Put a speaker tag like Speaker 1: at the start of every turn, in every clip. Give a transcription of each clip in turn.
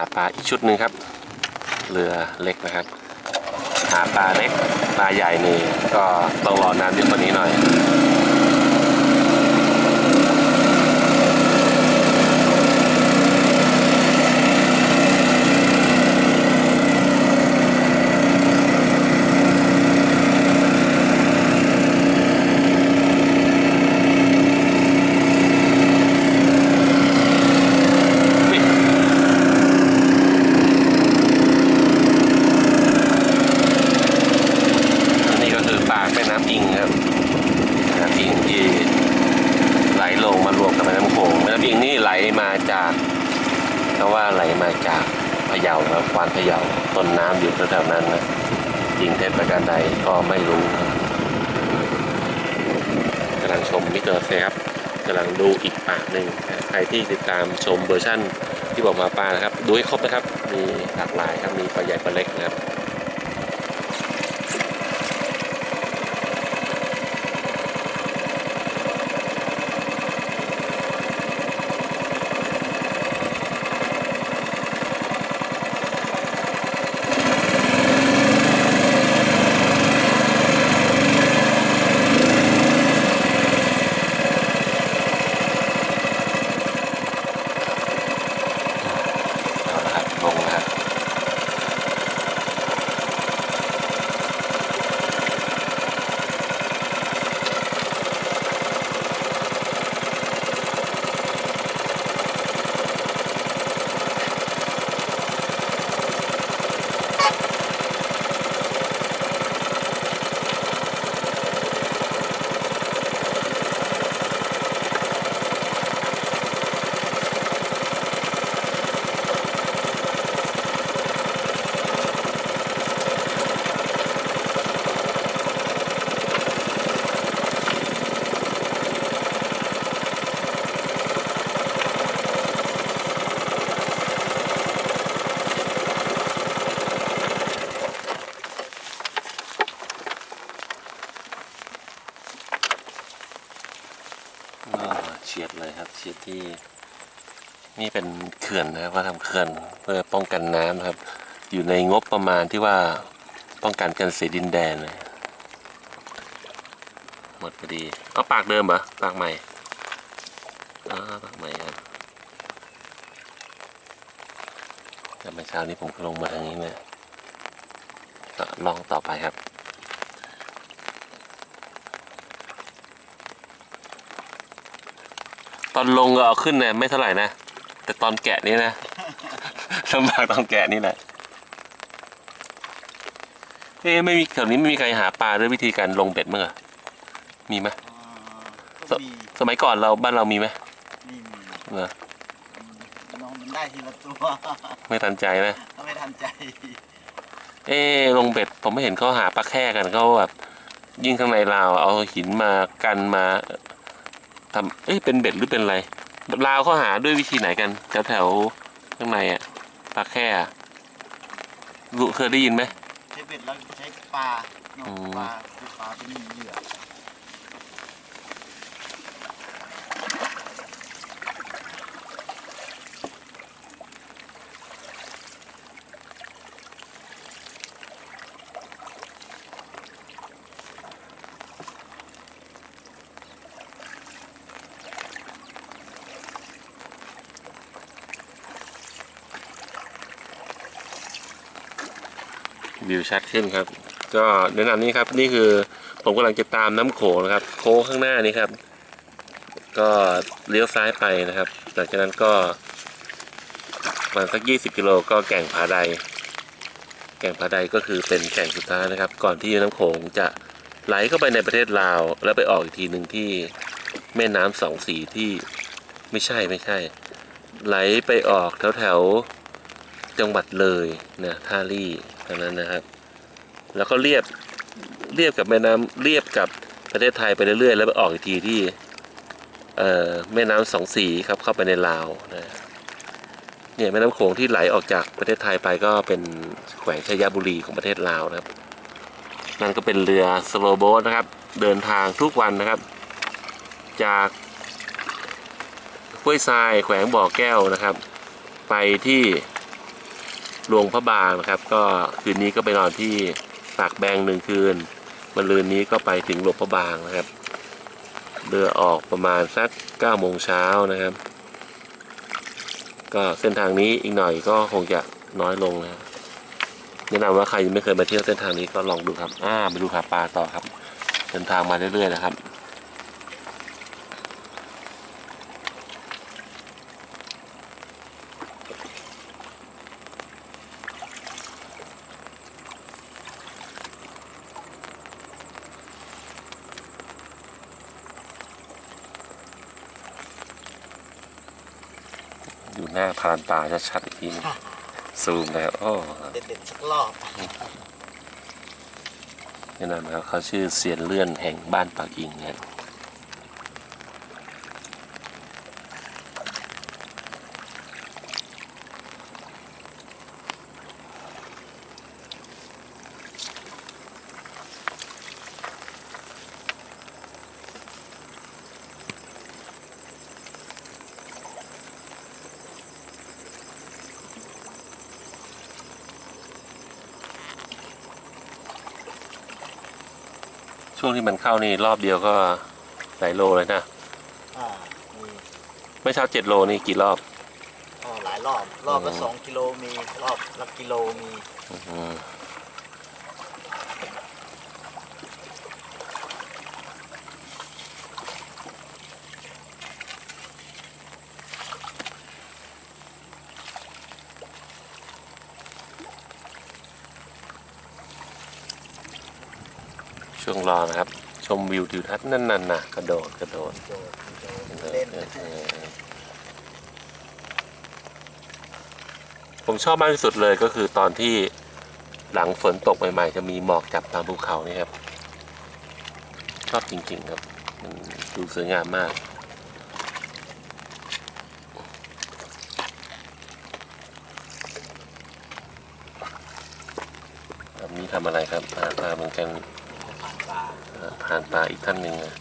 Speaker 1: าปลาอีกชุดหนึ่งครับ เรือเล็กนะครับ หาปลาเล็กปลาใหญ่นี่ก็ต้องรอน้ำเยอะกว่านี้หน่อย อันนี้ก็คือปากแม่น้ำอิงครับแม่น้ำอิงที่ไหลลงมารวมกับแม่น้ำโขงแม่น้ำอิงนี่ไหลมาจากเพราะว่าไหลมาจากพะเยาครับควานพะเยาต้นน้ำอยู่แถวๆนั้นนะจริ งเท็จประการใดก็ไม่รู้ครับกำลังชมมิเตอร์เซครับกำลังดูอีกปากหนึ่งใครที่ติดตามชมเวอร์ชั่นที่บอกมาปลานะครับ ดูให้ครบนะครับ มีหลากหลายครับ มีปลาใหญ่ปลาเล็กนะครับ เฉียดเลยครับเฉียดที่ นี่เป็นเขื่อนนะครับว่าทำเขื่อนเพื่อป้องกันน้ำครับ อยู่ในงบประมาณที่ว่าป้องกันกันเสียดินแดนเลยหมดพอดีเอาปากเดิมเหรอปากใหม่อ๋อปากใหม่ครับแต่เมื่อเช้านี้ผมลงมาทางนี้เนี่ยก็ลองต่อไปครับ อนลงก็เอาขึ้นเนี่ยไม่เท่าไหร่นะ แต่ตอนแกะนี่นะลำบากตอนแกะนี่แหละเอ๊ะไม่มีแถวนี้ไม่มีใครหาปลาด้วยวิธีการลงเบ็ดมั้งเหรอมีไหม
Speaker 2: ก็มี
Speaker 1: สมัยก่อนเราบ้านเรามีไหม
Speaker 2: มีมี
Speaker 1: เหรอ
Speaker 2: น้องมันได้ทีละตัว
Speaker 1: ไม่ทันใจไหม
Speaker 2: ถ้าไม่ทันใจ
Speaker 1: เอ๊ะลงเบ็ดผมไม่เห็นเขาหาปลาแค่กันเขาแบบยิ่งข้างในลาวเอาหินมากันมา ทำเอ้ยเป็นเบ็ดหรือเป็นอะไรลาวเขาหาด้วยวิธีไหนกันแถวแถวข้างในอะปลาแค่อะรู้เคยได้ยินไหม
Speaker 2: ใช้เบ็ดแล้วใช้ปลาเนอะ
Speaker 1: อืม
Speaker 2: ปลาคือปลาเป็นเหยื่อ
Speaker 1: วิวชัดขึ้นครับ ก็แนะนำนี้ครับนี่คือผมกำลังจะตามน้ำโขงนะครับ โค้งข้างหน้านี้ครับ ก็เลี้ยวซ้ายไปนะครับ หลังจากนั้นก็ประมาณสัก 20 กิโลก็แก่งผาใด แก่งผาใดก็คือเป็นแก่งสุดท้ายนะครับ ก่อนที่น้ำโขงจะไหลเข้าไปในประเทศลาว แล้วไปออกอีกทีหนึ่งที่แม่น้ำสองสีที่ไม่ใช่ไม่ใช่ ไหลไปออกแถวแถวจังหวัดเลยนะท่าลี่ ตรงนั้นนะครับ แล้วก็เรียบเรียบกับแม่น้ำเรียบกับประเทศไทยไปเรื่อยๆ แล้วไปออกอีกทีที่เอ่อแม่น้ำสองสีครับเข้าไปในลาวนะเนี่ยแม่น้ำโขงที่ไหลออกจากประเทศไทยไปก็เป็นแขวงชัยบุรีของประเทศลาวนะครับ นั่นก็เป็นเรือสโลโบ๊ทนะครับ เดินทางทุกวันนะครับ จากห้วยทรายแขวงบ่อแก้วนะครับ ไปที่ หลวงพระบางนะครับ ก็คืนนี้ก็ไปนอนที่ปากแบงหนึ่งคืนมันลืนนี้ก็ไปถึงหลวงพระบางนะครับ เรือออกประมาณสัก9โมงเช้านะครับ ก็เส้นทางนี้อีกหน่อยก็คงจะน้อยลงนะครับแนะนำว่าใครยังไม่เคยมาเที่ยวเส้นทางนี้ก็ลองดูครับ อ่าไปดูหาปลาต่อครับ เดินทางมาเรื่อยๆนะครับาพรานป่าชัดๆอีกทีนึงซูมแล้วโอ้
Speaker 2: เด็ดๆสักรอบ
Speaker 1: แนะนำนะครับเขาชื่อเสียนเลื่อนแห่งบ้านปากอิงนะครับ ช่วงที่มันเข้านี่รอบเดียวก็หลายโลเลยนะ
Speaker 2: อ่ามี
Speaker 1: ไม่เช้าเจ็ดโลนี่กี่รอบ
Speaker 2: อ่าหลายรอบ รอบละ
Speaker 1: อืม
Speaker 2: สองกิโลมี รอบละกิโลมี
Speaker 1: อืม ช่วงรอนะครับ ชมวิวทิวทัศน์นั่นน่ะนะกระโดดกระโดด
Speaker 2: เล่น
Speaker 1: ผมชอบมากที่สุดเลยก็คือตอนที่หลังฝนตกใหม่ ๆ จะมีหมอกจับตามภูเขานี่ครับ ชอบจริง ๆ ครับมันดูสวยงามมากแบบนี้ทำอะไรครับผ่านปลาเหมือนกัน ผ่านปลาอีกท่านหนึ่งอะ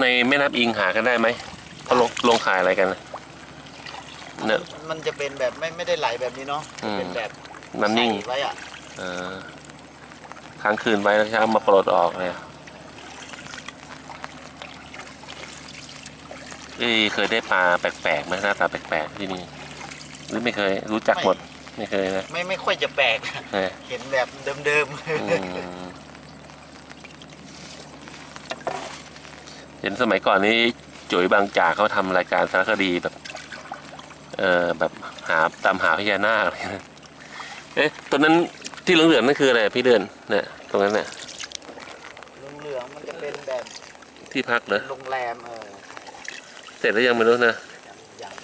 Speaker 1: ในแม่น้ำอิงหากันได้ไหมเขาลงลงขายอะไรกันนะเนี่ย
Speaker 2: มันจะเป็นแบบไม่ไม่ได้ไหลแบบนี้เนาะ
Speaker 1: อืม
Speaker 2: เป็นแบบ
Speaker 1: น้ำนิ่ง
Speaker 2: ใส่ไว้อะ
Speaker 1: เออ ค้างคืนไว้แล้วเช้ามาปลดออกเลยเอ้ยเคยได้ปลาแปลกๆไหมหน้าตาแปลกๆที่นี่หรือไม่เคยรู้จักหมดไม่เคยนะ
Speaker 2: ไม่ไม่ค่อยจะแปลก
Speaker 1: เออ
Speaker 2: เห็นแบบเดิม
Speaker 1: อืมเห็นสมัยก่อนนี้จุ๋ยบางจากเขาทำรายการสารคดีแบบ เออแบบหาตามหาพญานาคอะไรนะเอ๊ะตัวนั้น ที่เหลืองๆนั่นคืออะไรพี่เดือนเนี่ยตรงนั้นเนี่ย
Speaker 2: ๆเหลืองๆมันจะเป็นแบบ
Speaker 1: ที่พักเหรอ
Speaker 2: โรงแรมเออ
Speaker 1: เสร็จแล้วยังไม่รู้นะ
Speaker 2: อย่าง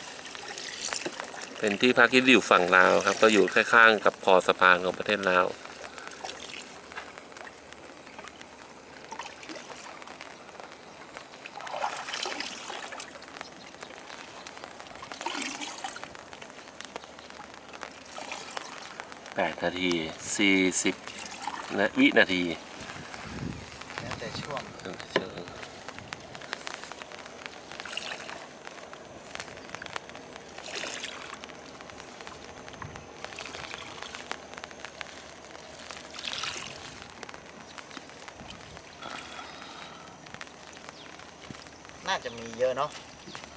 Speaker 1: เป็นที่พักที่อยู่ฝั่งลาวครับ ก็อยู่ข้างๆกับคอสะพานของประเทศลาว แปดนาทีสี่สิบนะวินาที
Speaker 2: แล้วแต่ช่วงน่าจะมีเยอะเนาะ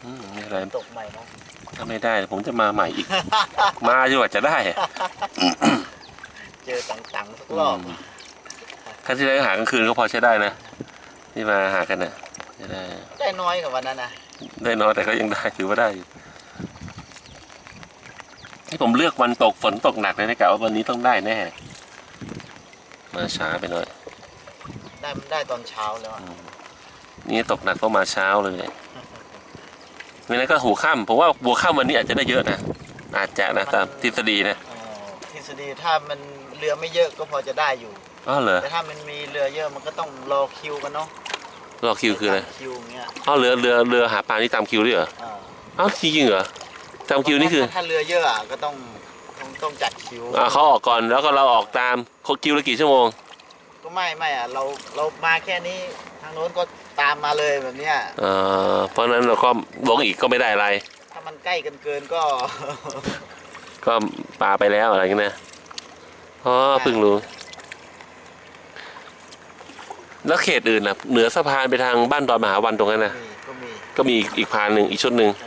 Speaker 1: อืมไม่เป็นไร
Speaker 2: ตกใหม่เนาะ
Speaker 1: ถ้าไม่ได้ผมจะมาใหม่อีก มาจนกว่าจะได้อะ
Speaker 2: เจอตังๆสักรอบ
Speaker 1: มครั้งที่แล้วหากลางคืนก็พอใช้ได้นะที่มาหากันนะจะได้
Speaker 2: ได้น้อยกว่าวันนั้นนะ
Speaker 1: ได้น้อยแต่ก็ยังได้ถือว่าได้อยู่ที่ผมเลือกวันตกฝนตกหนักเลยนะกะว่าวันนี้ต้องได้แน่ มาช้าไปหน่อย
Speaker 2: ได้ได้ตอนเช้าแล้วอะ
Speaker 1: นี่ตกหนักก็มาเช้าเลย ไม่นั้นก็หูข้ามผมว่าบัวข้ามวันนี้อาจจะได้เยอะนะอาจจะนะตามทฤษฎีนะ
Speaker 2: เออทฤษฎีถ้ามันเรือไม่เยอะก็พอจะได้อยู่
Speaker 1: อ๋อเหรอ
Speaker 2: แต่ถ้ามันมีเรือเยอะมันก็ต้องรอคิวกันเนาะ
Speaker 1: รอคิวคืออะไร
Speaker 2: ตามคิวอย่างเงี้ย
Speaker 1: อ๋อเรือเรือเรือหาปลานี่ตามคิวด้วยเหรอ
Speaker 2: อ่า
Speaker 1: อ้าวจริงๆเหรอจองคิวนี่คือ
Speaker 2: ถ้าเรือเยอะอะก็ต้องต้องต้องจัดคิว
Speaker 1: อ่าเขาออกก่อนแล้วก็เราออกตามเขาคิวละกี่ชั่วโมง
Speaker 2: ก็ไม่ไม่อะเราเรามาแค่นี้ทางโน้นก็ตามมาเลยแบบเนี้ย
Speaker 1: เอ่อเพราะฉะนั้นเราก็ลงอีกก็ไม่ได้อะไร
Speaker 2: ถ้ามันใกล้กันเกินก็
Speaker 1: ก็ปลาไปแล้วอะไรกันนะอ๋อเพิ่งรู้ แล้วเขตอื่นนะเหนือสะพานไปทางบ้านดอนมหาวันตรงนั้นนะ
Speaker 2: มีก็มี
Speaker 1: ก็มีอีกอีกพานหนึ่งอีกชุดหนึ่ง
Speaker 2: เอออีกชุ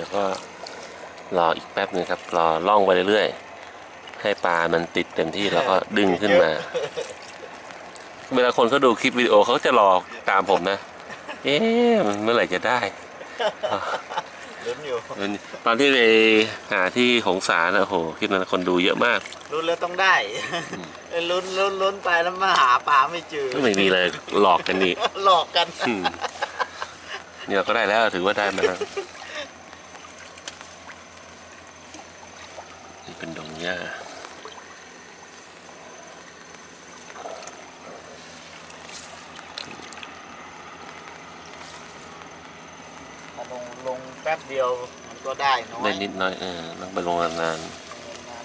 Speaker 2: ดี๋
Speaker 1: ยวก็รออีกแป๊บหนึ่งครับ รอล่องไปเรื่อยๆ ให้ปลามันติดเต็มที่แล้วก็ดึงขึ้นมา เวลาคนเขาดูคลิปวิดีโอเขาก็จะรอตามผมนะ เอ๊ะมันเมื่อไหร่จะได้
Speaker 2: ลุ้นอยู่
Speaker 1: ตอนที่ไปหาที่หงสานะโอ้โหคลิปนั้นคนดูเยอะมาก
Speaker 2: ลุ้นแล้วต้องได้เออลุ้นลุ้นลุ้นไปแล้วมาหาปลาไม่เจอ
Speaker 1: ไม่มีเลยหลอกกันนี่
Speaker 2: หลอกกัน
Speaker 1: อืมเนี่ยเราก็ได้แล้วถือว่าได้มาแล้วนี่เป็นดง หญ้า
Speaker 2: ถ้าลงลงแป๊บเดียวมันก็ได้น้อย
Speaker 1: ได้นิดน้อยเออต้องไปลงนาน
Speaker 2: นาน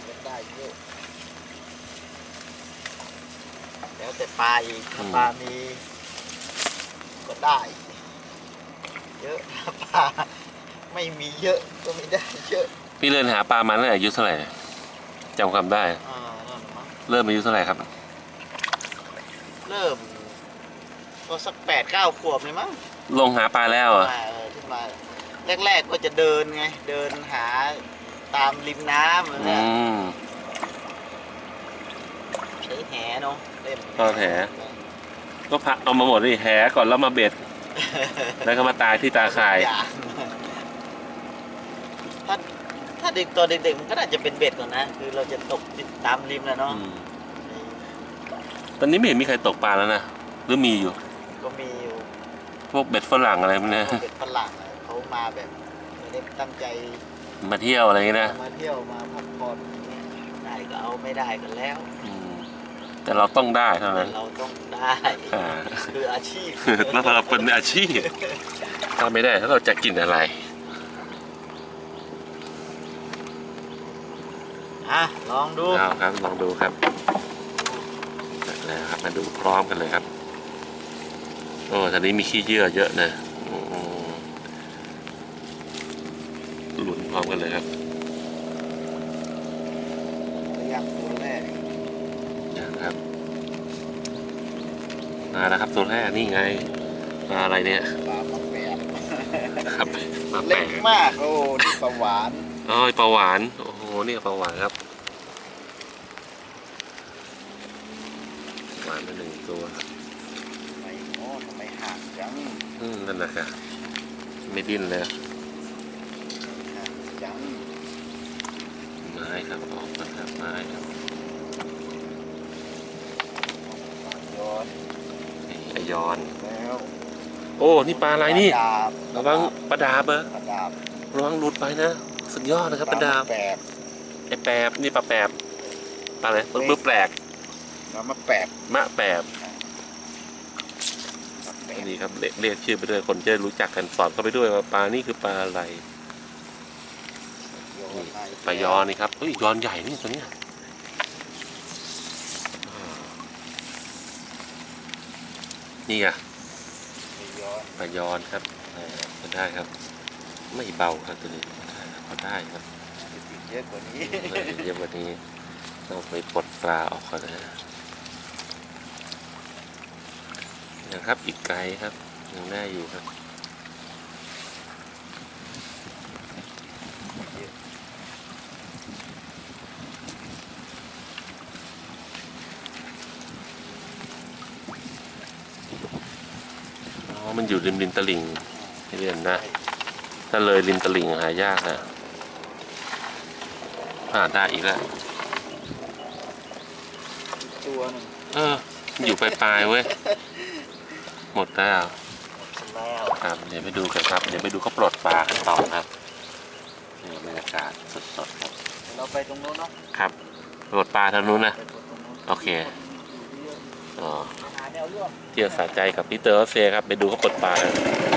Speaker 2: ก็ได้เยอะแล้วแต่ปลาอีกถ้าปลามีก็ได้ เยอะถ้าปลาไม่มีเยอะก็ไม่ได้เยอะ
Speaker 1: ๆพี่เริ่มหาปลามาตั้งแต่อายุเท่าไหร่ จำความได้
Speaker 2: อ่านั่นมั้ง
Speaker 1: เริ่มอายุเท่าไหร่ครับ
Speaker 2: เริ่มก็สักแปดเก้าขวบเลยมั้ง
Speaker 1: ลงหาปลาแล้วเหรอะ
Speaker 2: มาเออขึ้นมาแรก ๆก็จะเดินไง เดินหาตามริมน้ำอะไร
Speaker 1: อื
Speaker 2: เนี่ย
Speaker 1: ม
Speaker 2: ใช้แหเนาะเล่ม
Speaker 1: ทอดแห ก็พักเอามาหมดเลยแหก่อนแล้วมาเบ็ด แล้วก็มาตายที่ตาข่าย
Speaker 2: อย่างถ้า ถ้าเด็กตัวเด็กๆมันก็น่าจะเป็นเบ็ดก่อนนะ คือเราจะตกติดตามริมแล้วเนาะ
Speaker 1: อืมตอนนี้ไม่เห็นมีใครตกปลาแล้วนะ หรือมีอยู่
Speaker 2: ก็มีอยู่
Speaker 1: พวกเบ็ดฝรั่งอะไรพวกเนี้ย
Speaker 2: พวกเบ็ดฝรั่งอะเขามาแบบไม่ได้ตั้งใจ
Speaker 1: มาเที่ยวอะไรอย่างเงี้ยนะ
Speaker 2: มาเที่ยวมาพักผ่อนอย่างเงี้ยได้ก็เอาไม่ได้กันแล้ว
Speaker 1: อืมแต่เราต้องได้เท่า
Speaker 2: แต่
Speaker 1: นั้น
Speaker 2: เราต้องได้
Speaker 1: อ่า
Speaker 2: คืออาชีพ
Speaker 1: แล้วเราเป็นอาชีพถ้าไม่ได้แล้วเราจะกินอะไร
Speaker 2: อะลองดู
Speaker 1: เอาครับลองดูครับแล้วครับมาดูพร้อมกันเลยครับโอ้ตอนนี้มีขี้เยื่อเยอะนะโอ้หลุนพร้อมกันเลยครับ
Speaker 2: ยังตัวแรก
Speaker 1: อย่างครับมาแล้วครับตัวแรกนี่ไงปลาอะไรเนี่ย
Speaker 2: ปลามาแปด
Speaker 1: ครับปลาแป
Speaker 2: เล็
Speaker 1: ล
Speaker 2: ก
Speaker 1: ก
Speaker 2: มากโอ้นี่ปลาหวาน
Speaker 1: อ๋อปลาหวานโอ้โหนี่ปลาหวานครับ หวานไปหนึ่งตัว
Speaker 2: ทำไมโอ้ทำไมห่างจัง
Speaker 1: อืมนั่นแหละครับไม่ดิ้นเลย
Speaker 2: ห่างจัง
Speaker 1: ไม้ครับออกมาครับไม้ครับ
Speaker 2: ย้อน
Speaker 1: นี่ไอยอน
Speaker 2: แล้ว
Speaker 1: โอ้ นี่ปลาอะไรนี่
Speaker 2: ปลาดาบ
Speaker 1: ระวังปลาดาบเบอ
Speaker 2: ปลาดาบ
Speaker 1: ระวังหลุดไปนะ สุดยอดนะครับปลาดาบ
Speaker 2: แปด
Speaker 1: ไอแปบนี่ปลาแปบปลาอะไรปลาบึ้แปลก
Speaker 2: ปลามาแปด
Speaker 1: มะแปบ
Speaker 2: ปลาแปด
Speaker 1: นี่ครับเรียกเรียกชื่อไปด้วยคนจะได้รู้จักกันสอนเข้าไปด้วยว่าปลานี่คือปลาอะไร
Speaker 2: โยนมก
Speaker 1: ปลายอนนี่ครับเฮ้ยยอนใหญ่นี่ตัวเนี้ยนี่ไง
Speaker 2: ย้อน
Speaker 1: ปลายอนครับอ่าก็ได้ครับ ไม่เบาครับตัวนี้พอได้ครับ
Speaker 2: ติด เยอะกว่านี้
Speaker 1: เยอะกว่านี้ต้องไปปลดปลาออกก่อนนะยังครับอีกไกลครับยังได้อยู่ครับอ๋อมันอยู่ริมริมตลิ่งเรียนนะ ถ้าเลยริมตลิ่งหายากนะ ผ่านได้อีกแล้ว
Speaker 2: ตัวหนึ่ง
Speaker 1: เออ อยู่ปลายๆเว้ย หมดแล้ว
Speaker 2: แล้ว
Speaker 1: ครับ เดี๋ยวไปดูกันครับ เดี๋ยวไปดูเขาปลดปลากันต่อครับ นี่บรรยากาศสดๆครับ
Speaker 2: เดี๋ยวเราไปตรงโน้นเนาะ
Speaker 1: ครับปลดปลาทางนู้นนะ
Speaker 2: ไปตรงโน้น
Speaker 1: โอเค
Speaker 2: อยู่เยอะ
Speaker 1: อ๋อ
Speaker 2: ไปหาแนวร่วม
Speaker 1: เที่ยวสะใจกับพี่เตอร์ออสเซียครับ ไปดูเขาปลดปลากัน